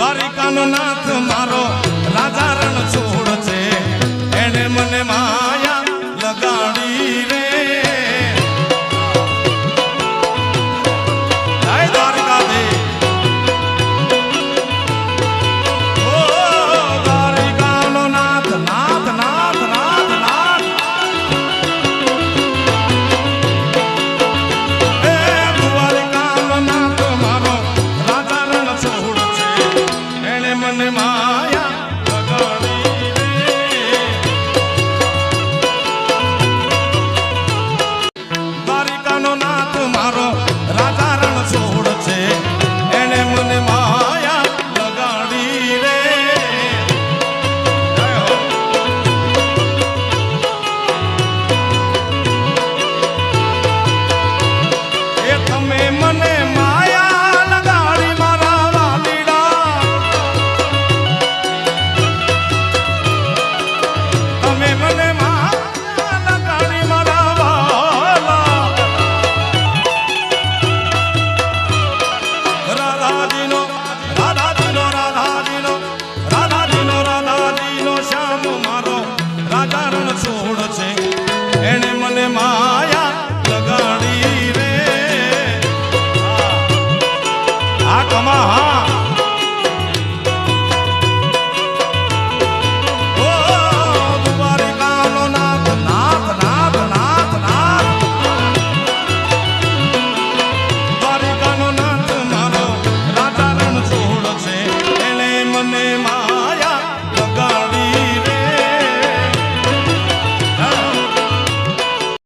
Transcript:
દ્વારિકાનો નાથ મારો રાજા माया મહા